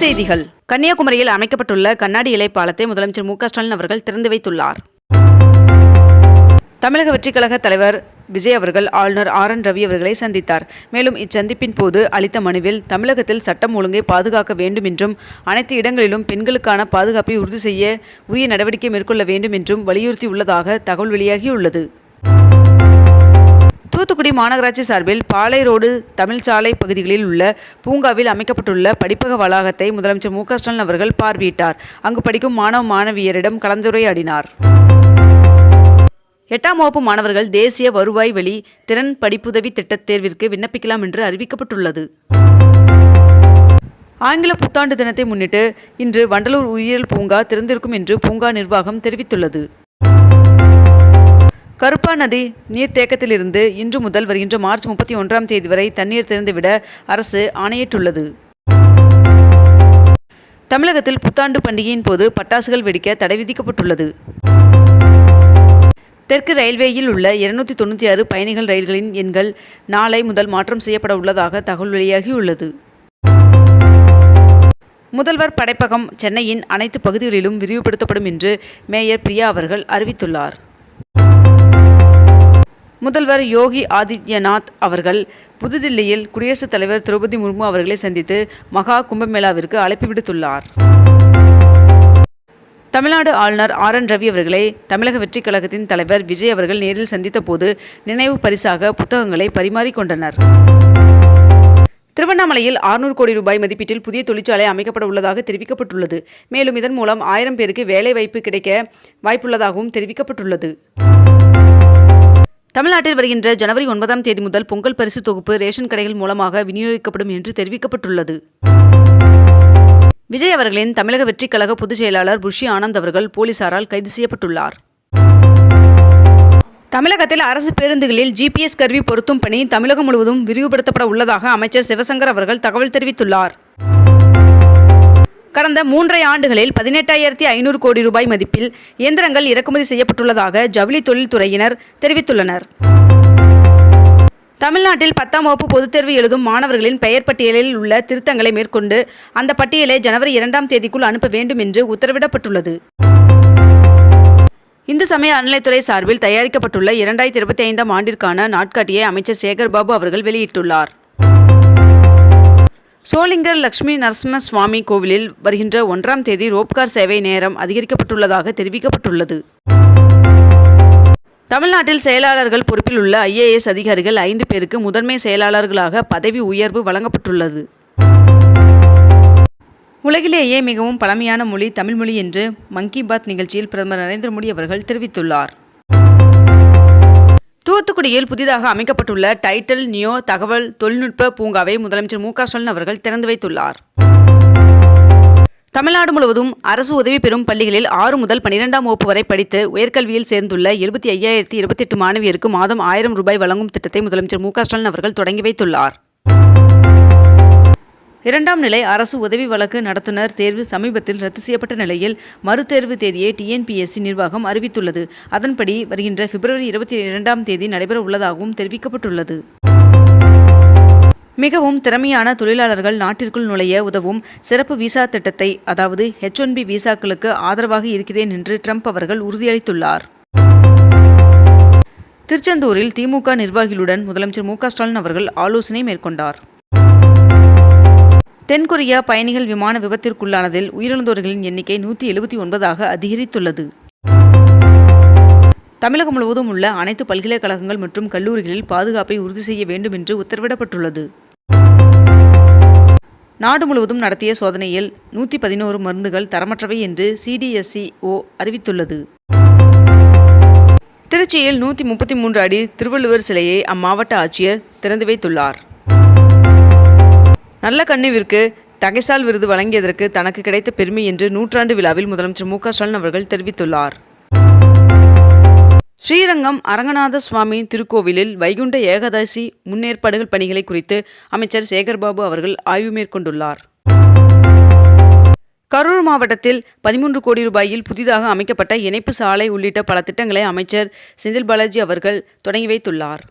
செய்திகள். கன்னியாகுமரியில் அமைக்கப்பட்டுள்ள கண்ணாடி இலை பாலத்தை முதலமைச்சர் மு ஸ்டாலின் அவர்கள் திறந்து வைத்துள்ளார். தமிழக வெற்றிக்கழக தலைவர் விஜய் அவர்கள் ஆளுநர் ஆர் என் ரவி அவர்களை சந்தித்தார். மேலும் இச்சந்திப்பின் போது அளித்த மனுவில் தமிழகத்தில் சட்டம் ஒழுங்கை பாதுகாக்க வேண்டும் என்றும் அனைத்து இடங்களிலும் பெண்களுக்கான பாதுகாப்பை உறுதி செய்ய உரிய நடவடிக்கை மேற்கொள்ள வேண்டும் என்றும் வலியுறுத்தியுள்ளதாக தகவல் வெளியாகியுள்ளது. தூத்துக்குடி மாநகராட்சி சார்பில் பாலை ரோடு தமிழ்ச்சாலை பகுதிகளில் உள்ள பூங்காவில் அமைக்கப்பட்டுள்ள படிப்பக வளாகத்தை முதலமைச்சர் மு ஸ்டாலின் அவர்கள் பார்வையிட்டார். அங்கு படிக்கும் மாணவ மாணவியரிடம் கலந்துரையாடினார். எட்டாம் வகுப்பு மாணவர்கள் தேசிய வருவாய் வழி திறன் படிப்புதவி திட்டத் தேர்விற்கு விண்ணப்பிக்கலாம் என்று அறிவிக்கப்பட்டுள்ளது. ஆங்கில புத்தாண்டு தினத்தை முன்னிட்டு இன்று வண்டலூர் உயிரியல் பூங்கா திறந்திருக்கும் என்று பூங்கா நிர்வாகம் தெரிவித்துள்ளது. கருப்பா நதி நீர்த்தேக்கத்திலிருந்து இன்று முதல் வருகின்ற மார்ச் முப்பத்தி ஒன்றாம் தேதி வரை தண்ணீர் திறந்துவிட அரசு ஆணையிட்டுள்ளது. தமிழகத்தில் புத்தாண்டு பண்டிகையின் போது பட்டாசுகள் வெடிக்க தடை விதிக்கப்பட்டுள்ளது. தெற்கு ரயில்வேயில் உள்ள இருநூத்தி தொண்ணூற்றி ஆறு பயணிகள் ரயில்களின் எண்கள் நாளை முதல் மாற்றம் செய்யப்பட உள்ளதாக தகவல் வெளியாகியுள்ளது. முதல்வர் படைப்பகம் சென்னையின் அனைத்து பகுதிகளிலும் விரிவுபடுத்தப்படும் என்று மேயர் பிரியா அவர்கள் அறிவித்துள்ளார். முதல்வர் யோகி ஆதித்யநாத் அவர்கள் புதுதில்லியில் குடியரசுத் தலைவர் திரௌபதி முர்மு அவர்களை சந்தித்து மகா கும்பமேளாவிற்கு அழைப்பு விடுத்துள்ளார். தமிழ்நாடு ஆளுநர் ஆர் என் ரவி அவர்களை தமிழக வெற்றிக் கழகத்தின் தலைவர் விஜய் அவர்கள் நேரில் சந்தித்த போது நினைவு பரிசாக புத்தகங்களை பரிமாறிக்கொண்டனர் திருவண்ணாமலையில் 600 கோடி ரூபாய் மதிப்பீட்டில் புதிய தொழிற்சாலை அமைக்கப்பட உள்ளதாக தெரிவிக்கப்பட்டுள்ளது. மேலும் இதன் மூலம் ஆயிரம் பேருக்கு வேலை வாய்ப்பு கிடைக்க வாய்ப்புள்ளதாகவும் தெரிவிக்கப்பட்டுள்ளது. தமிழ்நாட்டில் வருகின்ற ஜனவரி ஒன்பதாம் தேதி முதல் பொங்கல் பரிசு தொகுப்பு ரேஷன் கடைகள் மூலமாக விநியோகிக்கப்படும் என்று தெரிவிக்கப்பட்டுள்ளது. விஜய் அவர்களின் தமிழக வெற்றிக் கழக பொதுச் செயலாளர் புஷி ஆனந்த் அவர்கள் போலீசாரால் கைது செய்யப்பட்டுள்ளார். தமிழகத்தில் அரசு பேருந்துகளில் ஜிபிஎஸ் கருவி பொருத்தும் பணி தமிழகம் முழுவதும் விரிவுபடுத்தப்பட உள்ளதாக அமைச்சர் சிவசங்கர் அவர்கள் தகவல் தெரிவித்துள்ளார். கடந்த மூன்றரை ஆண்டுகளில் பதினெட்டாயிரத்தி ஐநூறு கோடி ரூபாய் மதிப்பில் இயந்திரங்கள் இறக்குமதி செய்யப்பட்டுள்ளதாக ஜவுளி தொழில்துறையினர் தெரிவித்துள்ளனர். தமிழ்நாட்டில் பத்தாம் வகுப்பு பொதுத் தேர்வு எழுதும் மாணவர்களின் பெயர் பட்டியலில் உள்ள திருத்தங்களை மேற்கொண்டு அந்த பட்டியலை ஜனவரி இரண்டாம் தேதிக்குள் அனுப்ப வேண்டும் என்று உத்தரவிடப்பட்டுள்ளது. இந்து சமய அறநிலைத்துறை சார்பில் தயாரிக்கப்பட்டுள்ள இரண்டாயிரத்தி இருபத்தி ஐந்தாம் ஆண்டிற்கான நாட்காட்டியை அமைச்சர் சேகர்பாபு அவர்கள் வெளியிட்டுள்ளார். சோளிங்கர் லட்சுமி நரசிம்ம சுவாமி கோவிலில் வருகின்ற ஒன்றாம் தேதி ரோப்கார் சேவை நேரம் அதிகரிக்கப்பட்டுள்ளதாக தெரிவிக்கப்பட்டுள்ளது. தமிழ்நாட்டில் செயலாளர்கள் பொறுப்பில் உள்ள ஐஏஎஸ் அதிகாரிகள் ஐந்து பேருக்கு முதன்மை செயலாளர்களாக பதவி உயர்வு வழங்கப்பட்டுள்ளது. உலகிலேயே மிகவும் பழமையான மொழி தமிழ் மொழி என்று மன் கி பாத் நிகழ்ச்சியில் பிரதமர் நரேந்திர மோடி அவர்கள் தெரிவித்துள்ளார். தூத்துக்குடியில் புதிதாக அமைக்கப்பட்டுள்ள டைட்டல் நியோ தகவல் தொழில்நுட்ப பூங்காவை முதலமைச்சர் மு க ஸ்டாலின் அவர்கள் திறந்து வைத்துள்ளார். தமிழ்நாடு முழுவதும் அரசு உதவி பெறும் பள்ளிகளில் ஆறு முதல் பனிரெண்டாம் வகுப்பு வரை படித்து உயர்கல்வியில் சேர்ந்துள்ள எழுபத்தி ஐயாயிரத்தி இருபத்தெட்டு மாணவியருக்கு மாதம் ஆயிரம் ரூபாய் வழங்கும் திட்டத்தை முதலமைச்சர் மு க ஸ்டாலின் அவர்கள் தொடங்கி வைத்துள்ளார். இரண்டாம் நிலை அரசு உதவி வழக்கு நடத்துனர் தேர்வு சமீபத்தில் ரத்து செய்யப்பட்ட நிலையில் மறுதேர்வு தேதியை டிஎன்பிஎஸ்சி நிர்வாகம் அறிவித்துள்ளது. அதன்படி வருகின்ற பிப்ரவரி இருபத்தி இரண்டாம் தேதி நடைபெற உள்ளதாகவும் தெரிவிக்கப்பட்டுள்ளது. மிகவும் திறமையான தொழிலாளர்கள் நாட்டிற்குள் நுழைய உதவும் சிறப்பு விசா திட்டத்தை அதாவது ஹெச் ஒன் பி விசாக்களுக்கு ஆதரவாக இருக்கிறேன் என்று ட்ரம்ப் அவர்கள் உறுதியளித்துள்ளார். திருச்செந்தூரில் திமுக நிர்வாகிகளுடன் முதலமைச்சர் மு க ஸ்டாலின் அவர்கள் ஆலோசனை மேற்கொண்டார். தென்கொரியா பயணிகள் விமான விபத்திற்குள்ளானதில் உயிரிழந்தோர்களின் எண்ணிக்கை நூற்றி எழுபத்தி ஒன்பதாக அதிகரித்துள்ளது. தமிழகம் முழுவதும் உள்ள அனைத்து பல்கலைக்கழகங்கள் மற்றும் கல்லூரிகளில் பாதுகாப்பை உறுதி செய்ய வேண்டும் என்று உத்தரவிடப்பட்டுள்ளது. நாடு முழுவதும் நடத்திய சோதனையில் நூற்றி பதினோரு மருந்துகள் தரமற்றவை என்று சிடிஎஸ்சிஓ அறிவித்துள்ளது. திருச்சியில் நூற்றி முப்பத்தி மூன்று அடி திருவள்ளுவர் சிலையை அம்மாவட்ட ஆட்சியர் திறந்து வைத்துள்ளார். நல்ல கண்ணுவிற்கு தகைசால் விருது வழங்கியதற்கு தனக்கு கிடைத்த பெருமை என்று நூற்றாண்டு விழாவில் முதலமைச்சர் மு க ஸ்டாலின் அவர்கள் தெரிவித்துள்ளார். ஸ்ரீரங்கம் அரங்கநாத சுவாமி திருக்கோவிலில் வைகுண்ட ஏகாதசி முன்னேற்பாடுகள் பணிகளை குறித்து அமைச்சர் சேகர்பாபு அவர்கள் ஆய்வு மேற்கொண்டுள்ளார். கரூர் மாவட்டத்தில் பதிமூன்று கோடி ரூபாயில் புதிதாக அமைக்கப்பட்ட இணைப்பு சாலை உள்ளிட்ட பல திட்டங்களை அமைச்சர் செந்தில் பாலாஜி அவர்கள் தொடங்கி வைத்துள்ளார்.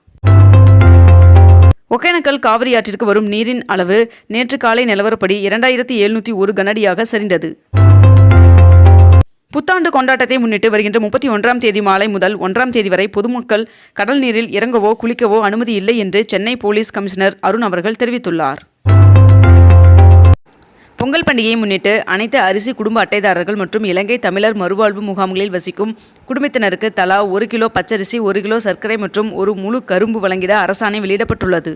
ஒகேனக்கல் காவிரி ஆற்றிற்கு வரும் நீரின் அளவு நேற்று காலை நிலவரப்படி இரண்டாயிரத்தி எழுநூற்றி ஒரு கனடியாக சரிந்தது. புத்தாண்டு கொண்டாட்டத்தை முன்னிட்டு வருகின்ற முப்பத்தி ஒன்றாம் தேதி மாலை முதல் ஒன்றாம் தேதி வரை பொதுமக்கள் கடல் நீரில் இறங்கவோ குளிக்கவோ அனுமதி இல்லை என்று சென்னை போலீஸ் கமிஷனர் அருண் அவர்கள் தெரிவித்துள்ளார். பொங்கல் பண்டிகையை முன்னிட்டு அனைத்து அரிசி குடும்ப அட்டைதாரர்கள் மற்றும் இலங்கை தமிழர் மறுவாழ்வு முகாம்களில் வசிக்கும் குடும்பத்தினருக்கு தலா ஒரு கிலோ பச்சரிசி ஒரு கிலோ சர்க்கரை மற்றும் ஒரு முழு கரும்பு வழங்கிட அரசாணை வெளியிடப்பட்டுள்ளது.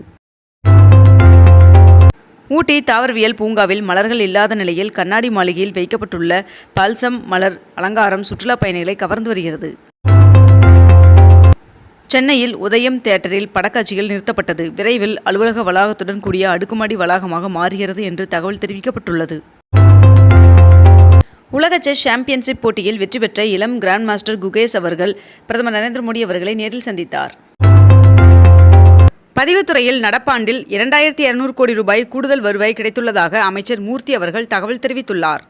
ஊட்டி தாவரவியல் பூங்காவில் மலர்கள் இல்லாத நிலையில் கண்ணாடி மாளிகையில் வைக்கப்பட்டுள்ள பல்சம் மலர் அலங்காரம் சுற்றுலா பயணிகளை கவர்ந்து வருகிறது. சென்னையில் உதயம் தியேட்டரில் படக்காட்சிகள் நிறுத்தப்பட்டது. விரைவில் அலுவலக வளாகத்துடன் கூடிய அடுக்குமாடி வளாகமாக மாறுகிறது என்று தகவல் தெரிவிக்கப்பட்டுள்ளது. உலக செஸ் சாம்பியன்ஷிப் போட்டியில் வெற்றி பெற்ற இளம் கிராண்ட் மாஸ்டர் குகேஷ் அவர்கள் பிரதமர் நரேந்திர மோடி அவர்களை நேரில் சந்தித்தார். பதிவுத்துறையில் நடப்பாண்டில் இரண்டாயிரத்தி இருநூறு கோடி ரூபாய் கூடுதல் வருவாய் கிடைத்துள்ளதாக அமைச்சர் மூர்த்தி அவர்கள் தகவல் தெரிவித்துள்ளார்.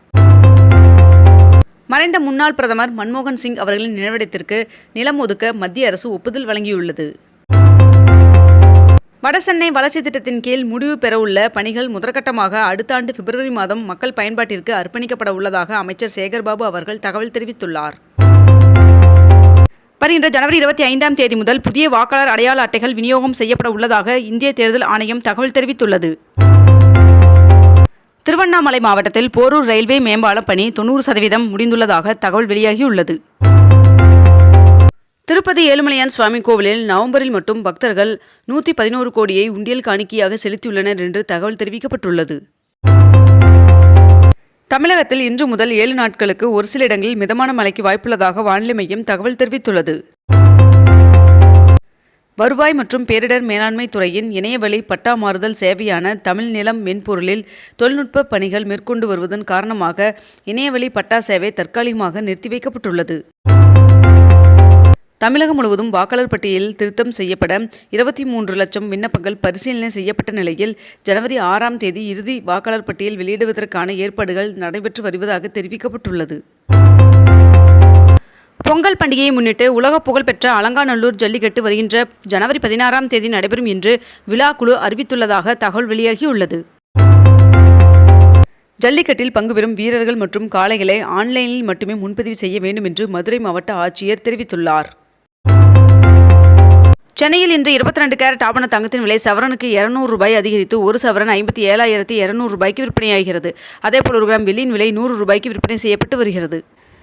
மறைந்த முன்னாள் பிரதமர் மன்மோகன் சிங் அவர்களின் நினைவிடத்திற்கு நிலம் ஒதுக்க மத்திய அரசு ஒப்புதல் வழங்கியுள்ளது. வடசென்னை வளர்ச்சி திட்டத்தின் கீழ் முடிவு பெறவுள்ள பணிகள் முதற்கட்டமாக அடுத்த ஆண்டு பிப்ரவரி மாதம் மக்கள் பயன்பாட்டிற்கு அர்ப்பணிக்கப்பட உள்ளதாக அமைச்சர் சேகர்பாபு அவர்கள் தகவல் தெரிவித்துள்ளார். வருகின்ற ஜனவரி இருபத்தி ஐந்தாம் தேதி முதல் புதிய வாக்காளர் அடையாள அட்டைகள் விநியோகம் செய்யப்பட உள்ளதாக இந்திய தேர்தல் ஆணையம் தகவல் தெரிவித்துள்ளது. திருவண்ணாமலை மாவட்டத்தில் போரூர் ரயில்வே மேம்பால பணி தொண்ணூறு சதவீதம் முடிந்துள்ளதாக தகவல் வெளியாகியுள்ளது. திருப்பதி ஏழுமலையான் சுவாமி கோவிலில் நவம்பரில் மட்டும் பக்தர்கள் நூற்றி பதினோரு கோடியை உண்டியல் காணிக்கையாக செலுத்தியுள்ளனர் என்று தகவல் தெரிவிக்கப்பட்டுள்ளது. தமிழகத்தில் இன்று முதல் ஏழு நாட்களுக்கு ஒரு சில இடங்களில் மிதமான மழைக்கு வாய்ப்புள்ளதாக வானிலை மையம் தகவல் தெரிவித்துள்ளது. வருவாய் மற்றும் பேரிடர் மேலாண்மை துறையின் இணையவழி பட்டா மாறுதல் சேவையான தமிழ் நிலம் மென்பொருளில் தொழில்நுட்ப பணிகள் மேற்கொண்டு வருவதன் காரணமாக இணையவழி பட்டா சேவை தற்காலிகமாக நிறுத்தி வைக்கப்பட்டுள்ளது. தமிழகம் முழுவதும் வாக்காளர் பட்டியலில் திருத்தம் செய்யப்பட இருபத்தி மூன்று லட்சம் விண்ணப்பங்கள் பரிசீலனை செய்யப்பட்ட நிலையில் ஜனவரி ஆறாம் தேதி இறுதி வாக்காளர் பட்டியல் வெளியிடுவதற்கான ஏற்பாடுகள் நடைபெற்று வருவதாக தெரிவிக்கப்பட்டுள்ளது. பொங்கல் பண்டிகையை முன்னிட்டு உலக புகழ்பெற்ற அலங்காநல்லூர் ஜல்லிக்கட்டு வருகின்ற ஜனவரி பதினாறாம் தேதி நடைபெறும் என்று விழா குழு அறிவித்துள்ளதாக தகவல் வெளியாகியுள்ளது. ஜல்லிக்கட்டில் பங்கு பெறும் வீரர்கள் மற்றும் காளைகளை ஆன்லைனில் மட்டுமே முன்பதிவு செய்ய வேண்டும் என்று மதுரை மாவட்ட ஆட்சியர் தெரிவித்துள்ளார். சென்னையில் இன்று இருபத்தி ரெண்டு கேரட் ஆபண தங்கத்தின் விலை சவரனுக்கு இருநூறு ரூபாய் அதிகரித்து ஒரு சவரன் ஐம்பத்தி ஏழாயிரத்தி இருநூறு ரூபாய்க்கு விற்பனையாகிறது. அதேபோல் ஒரு கிராம் வெள்ளியின் விலை நூறு ரூபாய்க்கு விற்பனை செய்யப்பட்டு வருகிறது.